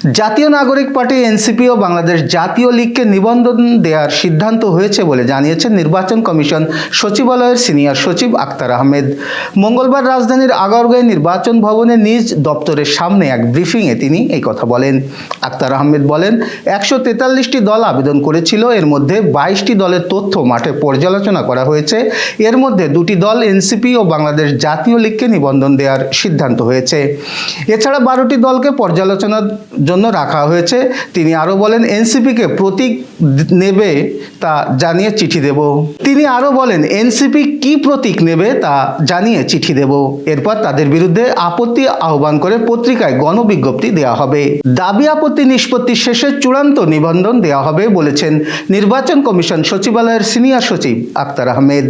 জাতীয় নাগরিক party, NCP ও বাংলাদেশ জাতীয় লীগকে নিবন্ধন দেওয়ার সিদ্ধান্ত হয়েছে বলে জানিয়েছেন নির্বাচন কমিশন সচিবালয়ের সিনিয়র সচিব আক্তার আহমেদ। মঙ্গলবার রাজধানীর আগারগাঁয় নির্বাচন ভবনে নিজ দপ্তরের সামনে এক ব্রিফিংয়ে তিনি এই কথা বলেন। আক্তার আহমেদ বলেন, একশো তেতাল্লিশটি দল আবেদন করেছিল, এর মধ্যে বাইশটি দলের তথ্য মাঠে পর্যালোচনা করা হয়েছে। এর মধ্যে দুটি দল এনসিপি ও বাংলাদেশ জাতীয় লীগকে নিবন্ধন দেওয়ার সিদ্ধান্ত হয়েছে। এছাড়া বারোটি দলকে পর্যালোচনার জন্য রাখা হয়েছে। তিনি আরও বলেন, এনসিপিকে প্রতীক নেবে তা জানিয়ে চিঠি দেব। তিনি আরও বলেন, এনসিপি কি প্রতীক নেবে তা জানিয়ে চিঠি দেব। এরপর তাদের বিরুদ্ধে আপত্তি আহ্বান করে পত্রিকায় গণবিজ্ঞপ্তি দেওয়া হবে। দাবি আপত্তি নিষ্পত্তি শেষে চূড়ান্ত নিবন্ধন দেওয়া হবে বলেছেন নির্বাচন কমিশন সচিবালয়ের সিনিয়র সচিব আক্তার আহমেদ।